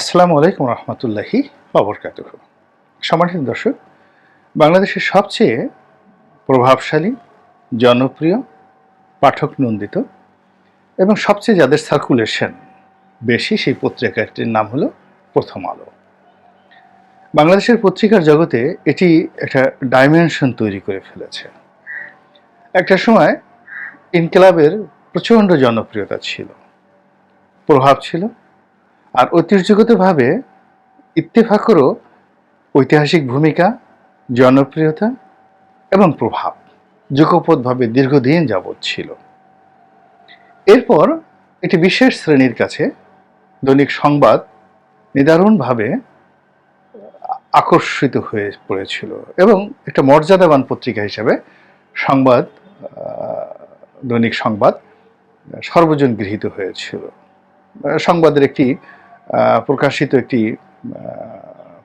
আসসালামু আলাইকুম রহমতুল্লাহি অবরকাত সম্মানিত দর্শক, বাংলাদেশের সবচেয়ে প্রভাবশালী, জনপ্রিয়, পাঠক নন্দিত এবং সবচেয়ে যাদের সার্কুলেশন বেশি সেই পত্রিকাটির নাম হলো প্রথম আলো। বাংলাদেশের পত্রিকার জগতে এটি একটা ডাইমেনশন তৈরি করে ফেলেছে। একটা সময় ইনকিলাবের প্রচণ্ড জনপ্রিয়তা ছিল। প্রভাব ছিল আর ঐতিহ্যগতভাবে ইত্তেফাকেরও ঐতিহাসিক ভূমিকা, জনপ্রিয়তা এবং প্রভাব যুগপথভাবে দীর্ঘদিন যাবৎ ছিল। এরপর একটি বিশেষ শ্রেণির কাছে দৈনিক সংবাদ নিদারুণভাবে আকর্ষিত হয়ে পড়েছিল এবং একটা মর্যাদাবান পত্রিকা হিসাবে সংবাদ দৈনিক সংবাদ সর্বজন গৃহীত হয়েছিল। সংবাদের একটি প্রকাশিত একটি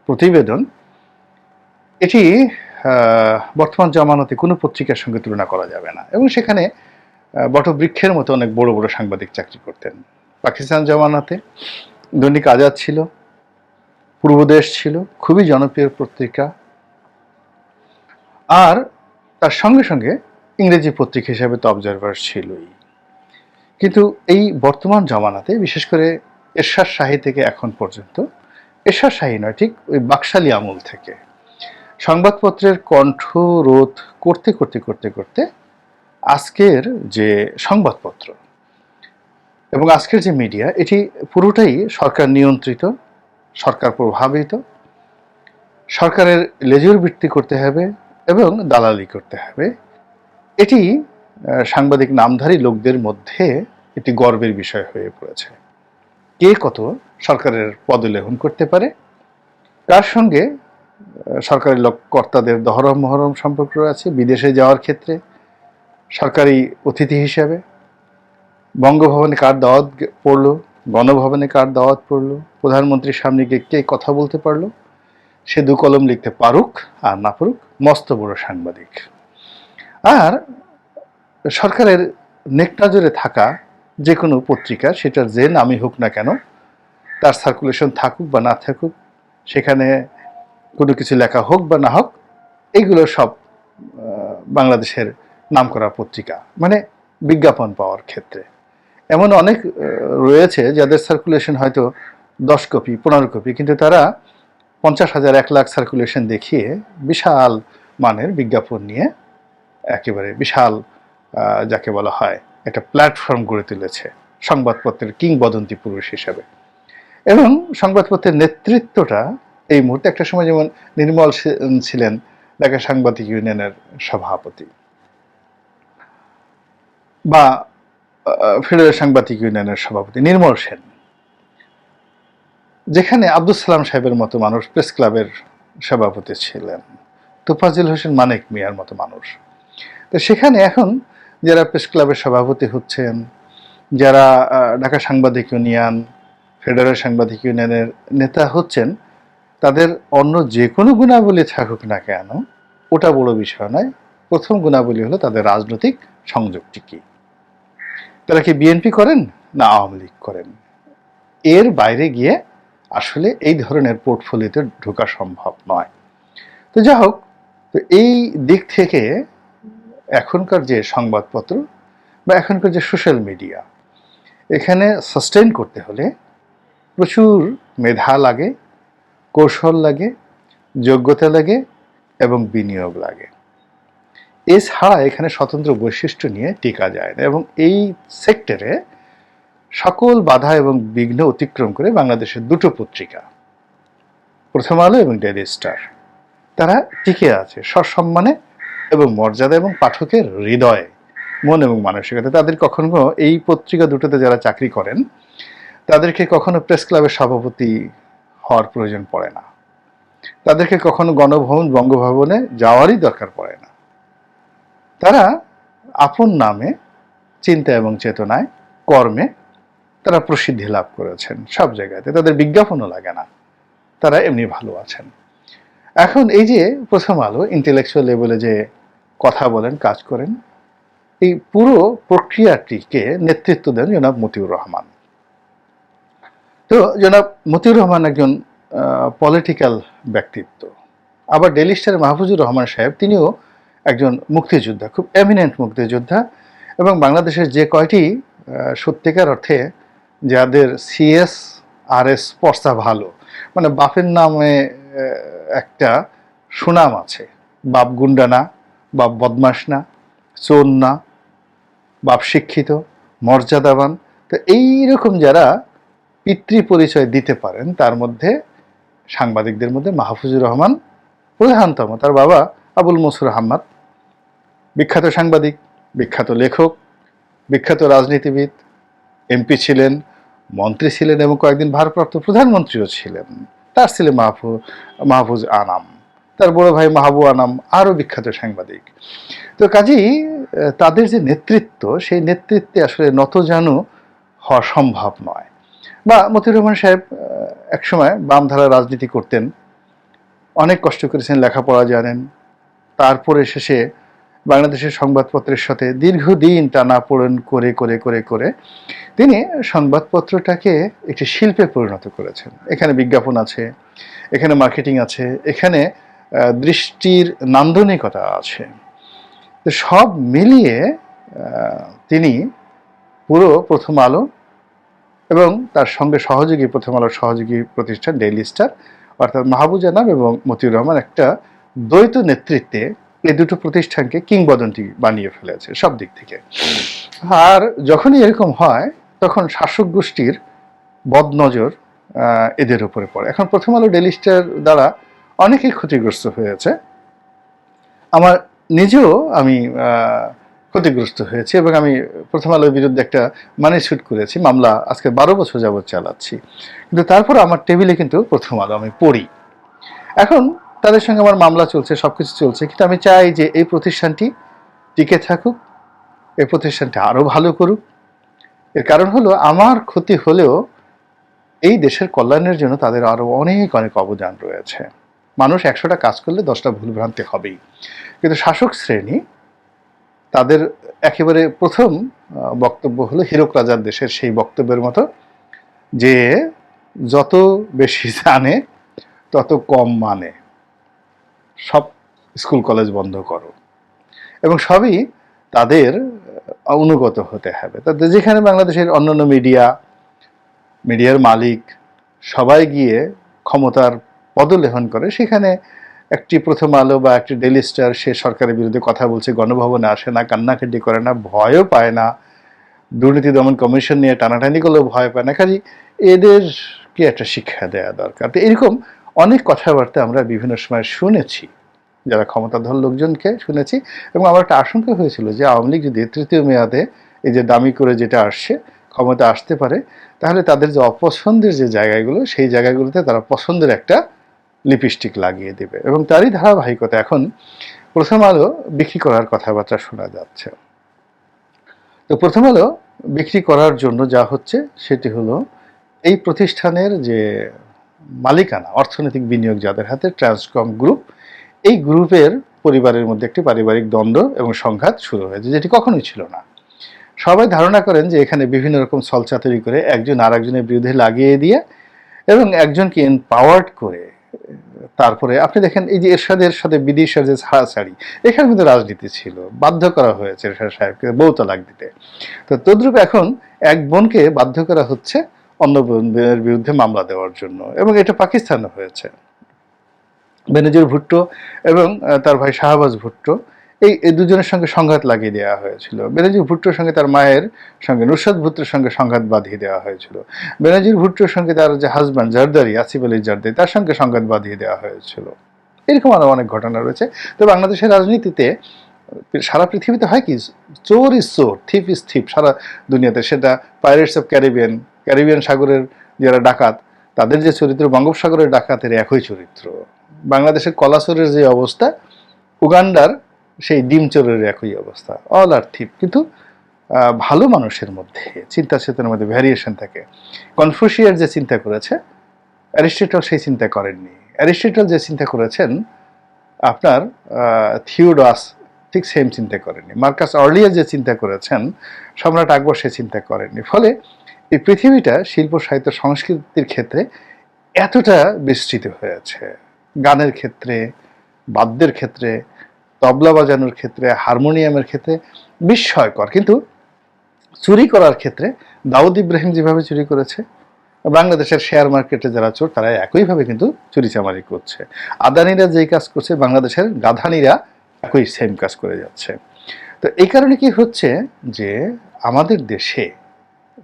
প্রতিবেদন। এটি বর্তমান জামানতে কোনো পত্রিকার সঙ্গে তুলনা করা যাবে না এবং সেখানে বটবৃক্ষের মতো অনেক বড় বড় সাংবাদিক চাকরি করতেন। পাকিস্তান জামানাতে দৈনিক আজাদ ছিল পূর্বদেশ ছিল, খুবই জনপ্রিয় পত্রিকা। আর তার সঙ্গে সঙ্গে ইংরেজি পত্রিকা হিসাবে তো অবজারভার ছিলই। কিন্তু এই বর্তমান জমানাতে, বিশেষ করে এরশাদ শাহী থেকে এখন পর্যন্ত। এরশাদ শাহী নয়, ঠিক ওই বাকশালী আমল থেকে। সংবাদপত্রের কণ্ঠ রোধ করতে করতে করতে করতে আজকের যে সংবাদপত্র এবং আজকের যে মিডিয়া, এটি পুরোটাই সরকার নিয়ন্ত্রিত, সরকার প্রভাবিত, সরকারের লেজুর বৃত্তি করতে হবে এবং দালালি করতে হবে। এটি সাংবাদিক নামধারী লোকদের মধ্যে একটি গর্বের বিষয় হয়ে পড়েছে। কে কত সরকারের পদলেহন করতে পারে? কার সঙ্গে সরকারি লোক কর্তাদের দহরম মহরম সম্পর্ক আছে বিদেশে যাওয়ার ক্ষেত্রে? সরকারি অতিথি হিসাবে? বঙ্গভবনে কার দাওয়াত পড়ল? গণভবনে কার দাওয়াত পড়ল? প্রধানমন্ত্রীর সামনে গিয়ে কে কথা বলতে পারল? সে দু কলম লিখতে পারুক আর না পারুক মস্ত বড় সাংবাদিক। আর সরকারের নেকনজরে থাকা যে কোনো পত্রিকা, সেটার যে নামই হোক না কেন, তার সার্কুলেশন থাকুক বা না থাকুক, সেখানে কোনো কিছু লেখা হোক বা না হোক এইগুলো সব বাংলাদেশের নামকরা পত্রিকা মানে বিজ্ঞাপন পাওয়ার ক্ষেত্রে। এমন অনেক রয়েছে যাদের সার্কুলেশন হয়তো দশ কপি, পনেরো কপি, কিন্তু তারা পঞ্চাশ হাজার এক লাখ সার্কুলেশন দেখিয়ে বিশাল মানের বিজ্ঞাপন নিয়ে একেবারে বিশাল যাকে বলা হয় একটা প্ল্যাটফর্ম গড়ে তুলেছে সংবাদপত্রের কিংবদন্তি পুরুষ হিসাবে। এবং সংবাদপত্রের নেতৃত্বটা এই মুহূর্তে একটা সময় যেমন নির্মল ছিলেন ঢাকা সাংবাদিক ইউনিয়নের সভাপতি বা ফেডারেল সাংবাদিক ইউনিয়নের সভাপতি নির্মল সেন। যেখানে আব্দুল সালাম সাহেবের মতো মানুষ প্রেস ক্লাবের সভাপতি ছিলেন। তোফাজিল হোসেন মানিক মিয়ার মতো মানুষ। তো সেখানে এখন যারা প্রেস ক্লাবের সভাপতি হচ্ছেন, যারা ঢাকা সাংবাদিক ইউনিয়ন, ফেডারেল সাংবাদিক ইউনিয়নের নেতা হচ্ছেন, তাদের অন্য যে কোনো গুণাবলী থাকুক না কেন, ওটা বড় বিষয় নয়। প্রথম গুণাবলী হলো তাদের রাজনৈতিক সংযোগটি কি। তারা কি বিএনপি করেন না আওয়ামী লীগ করেন? এর বাইরে গিয়ে আসলে এই ধরনের পোর্টফোলিওতে ঢোকা সম্ভব নয়। তো যা হোক তো এই দিক থেকে এখনকার যে সংবাদপত্র বা এখনকার যে সোশ্যাল মিডিয়া, এখানে সাস্টেন করতে হলে প্রচুর মেধা লাগে, কৌশল লাগে, যোগ্যতা লাগে এবং বিনিয়োগ লাগে। এছাড়া এখানে স্বতন্ত্র বৈশিষ্ট্য নিয়ে টিকা যায় না এবং এই সেক্টরে সকল বাধা এবং বিঘ্ন অতিক্রম করে বাংলাদেশের দুটো পত্রিকা, প্রথম আলো এবং ডেলি স্টার, তারা টিকে আছে সসম্মানে এবং মর্যাদা এবং পাঠকের হৃদয়, মন এবং মানসিকতা, তাদের কখনো এই পত্রিকা দুটোতে যারা চাকরি করেন, তাদেরকে কখনো প্রেস ক্লাবের সভাপতি হওয়ার প্রয়োজন পড়ে না। তাদেরকে কখনো গণভবন, বঙ্গভবনে যাওয়ারই দরকার পড়ে না। তারা আপন নামে, চিন্তা এবং চেতনায়, কর্মে তারা প্রসিদ্ধি লাভ করেছেন সব জায়গাতে। তাদের বিজ্ঞাপনও লাগে না। তারা এমনি ভালো আছেন। এখন এই যে প্রথম আলো ইন্টেলেকচুয়াল লেভেলে যে কথা বলেন, কাজ করেন, এই পুরো প্রক্রিয়াটিকে নেতৃত্ব দেন জনাব মতিউর রহমান। তো জনাব মতিউর রহমান একজন পলিটিক্যাল ব্যক্তিত্ব। আবার ডেলি স্টার মাহফুজুর রহমান সাহেব, তিনিও একজন মুক্তিযোদ্ধা, খুব এমিনেন্ট মুক্তিযোদ্ধা এবং বাংলাদেশের যে কয়টি সত্যিকার অর্থে যাদের সিএস আর এস পর্সা ভালো মানে বাপের নামে একটা সুনাম আছে বাপ গুন্ডা না বাপ বদমাস না, চোর না, বাপ শিক্ষিত, মর্যাদাবান। তো এইরকম যারা পিতৃ পরিচয় দিতে পারেন, তার মধ্যে সাংবাদিকদের মধ্যে মাহফুজুর রহমান প্রধানতম। তার বাবা আবুল মসুর আহমদ, বিখ্যাত সাংবাদিক, বিখ্যাত লেখক, বিখ্যাত রাজনীতিবিদ, এমপি ছিলেন, মন্ত্রী ছিলেন এবং কয়েকদিন ভারপ্রাপ্ত প্রধানমন্ত্রীও ছিলেন। তার ছিলেন মাহফু, মাহফুজ আনাম। তার বড় ভাই মাহবু আনাম, আরও বিখ্যাত সাংবাদিক। তো কাজেই তাদের যে নেতৃত্ব, সেই নেতৃত্বে আসলে নত নতজানু হওয়া সম্ভব নয়। বা মতিউর রহমান সাহেব একসময় বামধারা রাজনীতি করতেন। অনেক কষ্ট করেছেন, লেখাপড়া জানেন। তারপরে শেষে বাংলাদেশের সংবাদপত্রের সাথে দীর্ঘদিন টানা পড়েন করে করে করে করে তিনি সংবাদপত্রটাকে একটি শিল্পে পরিণত করেছেন। এখানে বিজ্ঞাপন আছে, এখানে মার্কেটিং আছে, এখানে দৃষ্টির নান্দনিকতা আছে। সব মিলিয়ে তিনি পুরো প্রথম আলো এবং তার সঙ্গে সহযোগী, প্রথম আলোর সহযোগী প্রতিষ্ঠান ডেইলি স্টার, অর্থাৎ মাহবুব জানাব এবং মতিউর রহমান একটা দ্বৈত নেতৃত্বে এই দুটো প্রতিষ্ঠানকে কিংবদন্তি বানিয়ে ফেলেছে সব দিক থেকে। আর যখনই এরকম হয়, তখন শাসক গোষ্ঠীর বদনজর এদের উপরে পড়ে। এখন প্রথম আলো ডেইলি স্টার দ্বারা অনেকেই ক্ষতিগ্রস্ত হয়েছে। আমার নিজেও আমি ক্ষতিগ্রস্ত হয়েছি এবং আমি প্রথম আলোর বিরুদ্ধে একটা মানি শুট করেছি, মামলা আজকে বারো বছর যাবৎ চালাচ্ছি। কিন্তু তারপর আমার টেবিলে কিন্তু প্রথম আলো আমি পড়ি। এখন তাদের সঙ্গে আমার মামলা চলছে সব কিছু চলছে, কিন্তু আমি চাই যে এই প্রতিষ্ঠানটি টিকে থাকুক, এই প্রতিষ্ঠানটি আরও ভালো করুক। এর কারণ হলো আমার ক্ষতি হলেও এই দেশের কল্যাণের জন্য তাদের আরও অনেক অনেক অবদান রয়েছে। মানুষ একশোটা কাজ করলে দশটা ভুলভ্রান্তি হবেই। কিন্তু শাসক শ্রেণি তাদের একেবারে প্রথম বক্তব্য হলো হীরক রাজার দেশের সেই বক্তব্যের মতো যে যত বেশি জানে, তত কম মানে। সব স্কুল কলেজ বন্ধ করো। এবং সবই তাদের অনুগত হতে হবে। তাদের যেখানে বাংলাদেশের অন্যান্য মিডিয়া, মিডিয়ার মালিক সবাই গিয়ে ক্ষমতার পদলেহন করে। সেখানে একটি প্রথম আলো বা একটি ডেলি স্টার, সে সরকারের বিরুদ্ধে কথা বলছে, গণভবনে আসে না, কান্নাকাটি করে না, ভয়ও পায় না। দুর্নীতি দমন কমিশন নিয়ে টানাটানি করলেও ভয় পায় না। কাজে এদেরকে একটা শিক্ষা দেওয়া দরকার। তো এরকম অনেক কথাবার্তা আমরা বিভিন্ন সময় শুনেছি, যারা ক্ষমতাধর লোকজনকে শুনেছি। এবং আমার একটা আশঙ্কা হয়েছিল যে আওয়ামী লীগ যদি তৃতীয় মেয়াদে এই যে দামি করে যেটা আসছে, ক্ষমতা আসতে পারে, তাহলে তাদের যে অপছন্দের যে জায়গাগুলো, সেই জায়গাগুলোতে তারা পছন্দের একটা লিপস্টিক লাগিয়ে দেবে এবং তারই ধারাবাহিকতা এখন প্রথম আলো বিক্রি করার কথাবার্তা শোনা যাচ্ছে। তো প্রথম আলো বিক্রি করার জন্য যা হচ্ছে সেটি হলো এই প্রতিষ্ঠানের যে মালিকানা, অর্থনৈতিক বিনিয়োগ যাদের হাতে ট্রান্সকম গ্রুপ এই গ্রুপের পরিবারের মধ্যে একটি পারিবারিক দ্বন্দ্ব এবং সংঘাত শুরু হয়েছে, যেটি কখনোই ছিল না। সবাই ধারণা করেন যে এখানে বিভিন্ন রকম ছলচাতুরি করে একজন আর একজনের বিরুদ্ধে লাগিয়ে দিয়ে এবং একজনকে এম্পাওয়ার্ড করে তারপরে আপনি দেখেন এই যে এরশাদের সাথে বিদিশার যে ছাড়াছাড়ি, এখানে কিন্তু রাজনীতি ছিল, বাধ্য করা হয়েছে এরশাদ সাহেবকে বউ তালাক দিতে। তো তদ্রূপ এখন এক বোনকে বাধ্য করা হচ্ছে অন্য বোনের বিরুদ্ধে মামলা দেওয়ার জন্য এবং এটা পাকিস্তানে হয়েছে। বেনজির ভুট্টো এবং তার ভাই শাহবাজ ভুট্টো এই দুজনের সঙ্গে সংঘাত লাগিয়ে দেওয়া হয়েছিল। বেনাজির ভুট্টোর সঙ্গে তার মায়ের সঙ্গে, নুসরাত ভুট্টোর সঙ্গে সংঘাত বাঁধিয়ে দেওয়া হয়েছিল। বেনজির ভুট্টোর সঙ্গে তার যে হাজব্যান্ড জারদারি, আসিফ আলী জারদারি, তার সঙ্গে সংঘাত বাঁধিয়ে দেওয়া হয়েছিল। এরকম আরও অনেক ঘটনা রয়েছে। তো বাংলাদেশের রাজনীতিতে, সারা পৃথিবীতে হয় কি? চোর ইজ চোর থিপ ইজ থিপ সারা দুনিয়াতে সেটা পাইরেটস অফ ক্যারিবিয়ান ক্যারিবিয়ান সাগরের যারা ডাকাত, তাদের যে চরিত্র, বঙ্গোপসাগরের ডাকাতের একই চরিত্র। বাংলাদেশের কলাচোরের যে অবস্থা, উগান্ডার সেই ডিম চোরের একই অবস্থা। অল আর থিপ কিন্তু ভালো মানুষের মধ্যে চিন্তা চেতনার মধ্যে ভ্যারিয়েশন থাকে। কনফুসিয়ার যে চিন্তা করেছে অ্যারিস্টেটল সেই চিন্তা করেননি। অ্যারিস্টেটল যে চিন্তা করেছেন, আপনার থিওডাস ঠিক সেম চিন্তা করেননি। মার্কাস অর্লিয়ার যে চিন্তা করেছেন, সম্রাট আকবর সে চিন্তা করেননি। ফলে এই পৃথিবীটা শিল্প, সাহিত্য, সংস্কৃতির ক্ষেত্রে এতটা বিস্তৃত হয়েছে। গানের ক্ষেত্রে, বাদ্যের ক্ষেত্রে তবলা বাজানোর ক্ষেত্রে, হারমোনিয়ামের ক্ষেত্রে বিস্ময়কর। কিন্তু চুরি করার ক্ষেত্রে দাউদ ইব্রাহিম যেভাবে চুরি করেছে, বাংলাদেশের শেয়ার মার্কেটে যারা চোর, তারা একইভাবে কিন্তু চুরি চামারি করছে। আদানিরা যেই কাজ করছে, বাংলাদেশের গাধানিরা একই সেম কাজ করে যাচ্ছে। তো এই কারণে কি হচ্ছে যে আমাদের দেশে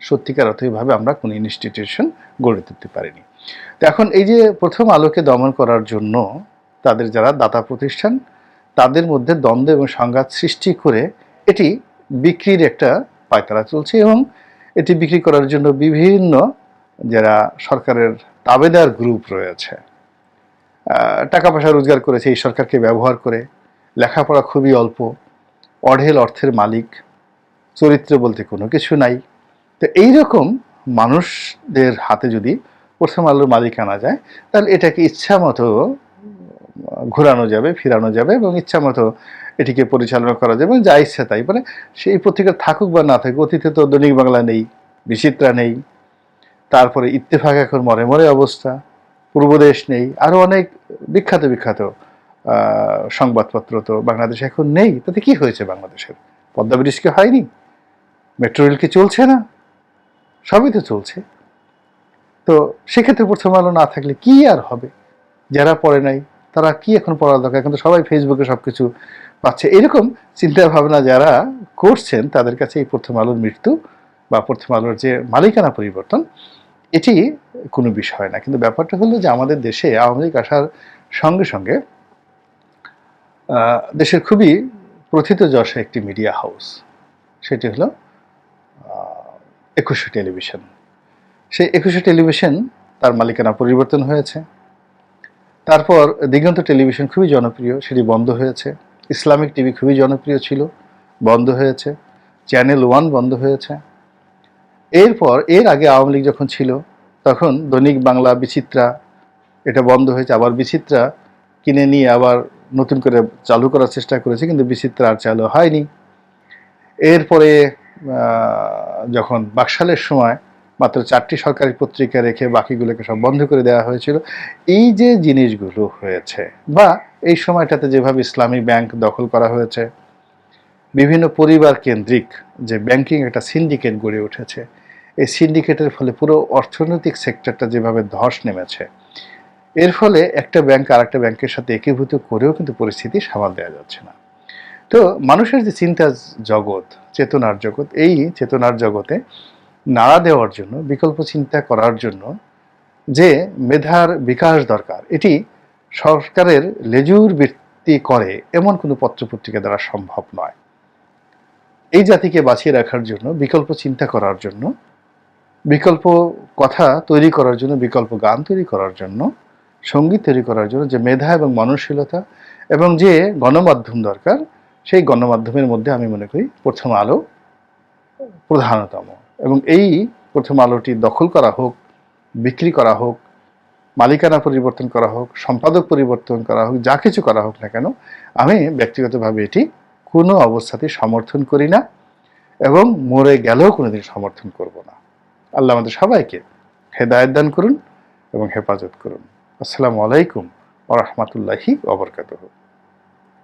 সত্যিকার অর্থভাবে আমরা কোনো ইনস্টিটিউশন গড়ে তুলতে পারিনি। তো এখন এই যে প্রথম আলোকে দমন করার জন্য তাদের যারা দাতা প্রতিষ্ঠান তাদের মধ্যে দ্বন্দ্ব এবং সংঘাত সৃষ্টি করে এটি বিক্রির একটা পায়তারা চলছে এবং এটি বিক্রি করার জন্য বিভিন্ন যারা সরকারের তাবেদার গ্রুপ রয়েছে টাকা পয়সা রোজগার করেছে, এই সরকারকে ব্যবহার করে। লেখাপড়া খুবই অল্প, অঢেল অর্থের মালিক, চরিত্র বলতে কোনো কিছু নাই। তো এই রকম মানুষদের হাতে যদি প্রথম আলোর মালিক আনা যায়, তাহলে এটাকে ইচ্ছা মতো ঘোরানো যাবে, ফিরানো যাবে এবং ইচ্ছা মতো এটিকে পরিচালনা করা যাবে, যা ইচ্ছা তাই। মানে সেই পত্রিকা থাকুক বা না থাকুক, অতীতে তো দৈনিক বাংলা নেই, বিচিত্রা নেই, তারপরে ইত্তেফাক এখন মরে মরে অবস্থা, পূর্বদেশ নেই আরও অনেক বিখ্যাত বিখ্যাত সংবাদপত্র তো বাংলাদেশে এখন নেই। তাতে কি হয়েছে বাংলাদেশের? পদ্মা ব্রিজ কি হয়নি? মেট্রো রেল কি চলছে না? সবই তো চলছে। তো সেক্ষেত্রে প্রথম আলো না থাকলে কি আর হবে? যারা পড়ে নাই তারা কি এখন পড়ার দরকার? এখন তো সবাই ফেসবুকে সব কিছু পাচ্ছে। এরকম চিন্তা ভাবনা যারা করছেন, তাদের কাছে এই প্রথম আলোর মৃত্যু বা প্রথম আলোর যে মালিকানা পরিবর্তন, এটি কোনো বিষয় না। কিন্তু ব্যাপারটা হলো যে আমাদের দেশে আওয়ামী লীগ আসার সঙ্গে সঙ্গে দেশের খুবই প্রথিত যশা একটি মিডিয়া হাউস। সেটি হলো একুশে টেলিভিশন। সেই একুশে টেলিভিশন তার মালিকানা পরিবর্তন হয়েছে। তারপর দিগন্ত টেলিভিশন খুবই জনপ্রিয়, সেটি বন্ধ হয়েছে। ইসলামিক টিভি খুবই জনপ্রিয় ছিল, বন্ধ হয়েছে। চ্যানেল ওয়ান বন্ধ হয়েছে। এরপর, এর আগে আওয়ামী লীগ যখন ছিল, তখন দৈনিক বাংলা বিচিত্রা এটা বন্ধ হয়েছে। আবার বিচিত্রা কিনে নিয়ে আবার নতুন করে চালু করার চেষ্টা করেছে, কিন্তু বিচিত্রা আর চালু হয়নি। এরপরে যখন বাকশালের সময় মাত্র চারটি সরকারি পত্রিকা রেখে বাকিগুলোকে সব বন্ধ করে দেওয়া হয়েছিল। এই যে জিনিসগুলো হয়েছে বা এই সময়টাতে যেভাবে ইসলামী ব্যাংক দখল করা হয়েছে, বিভিন্ন পরিবার কেন্দ্রিক যে ব্যাংকিং একটা সিন্ডিকেট গড়ে উঠেছে, এই সিন্ডিকেটের ফলে পুরো অর্থনৈতিক সেক্টরটা যেভাবে ধস নেমেছে, এর ফলে একটা ব্যাংক আর একটা ব্যাংকের সাথে একীভূত করেও কিন্তু পরিস্থিতি সামাল দেওয়া যাচ্ছে না। তো মানুষের যে চিন্তা জগৎ, চেতনার জগৎ, এই চেতনার জগতে নাড়া দেওয়ার জন্য, বিকল্প চিন্তা করার জন্য যে মেধার বিকাশ দরকার, এটি সরকারের লেজুর বৃত্তি করে এমন কোনো পত্রপত্রিকা দ্বারা সম্ভব নয়। এই জাতিকে বাঁচিয়ে রাখার জন্য, বিকল্প চিন্তা করার জন্য, বিকল্প কথা তৈরি করার জন্য, বিকল্প গান তৈরি করার জন্য, সংগীত তৈরি করার জন্য, যে মেধা এবং মননশীলতা এবং যে গণমাধ্যম দরকার, সেই গণমাধ্যমের মধ্যে আমি মনে করি প্রথম আলো প্রধানতম। এবং এই প্রথম আলোটি দখল করা হোক, বিক্রি করা হোক, মালিকানা পরিবর্তন করা হোক, সম্পাদক পরিবর্তন করা হোক, যা কিছু করা হোক না কেন, আমি ব্যক্তিগতভাবে এটি কোনো অবস্থাতে সমর্থন করি না এবং মরে গেলেও কোনোদিন সমর্থন করব না। আল্লাহ আমাদের সবাইকে হেদায়ত দান করুন এবং হেফাজত করুন। আসসালামু আলাইকুম ওরহমতুল্লাহি ওবরকাতুহ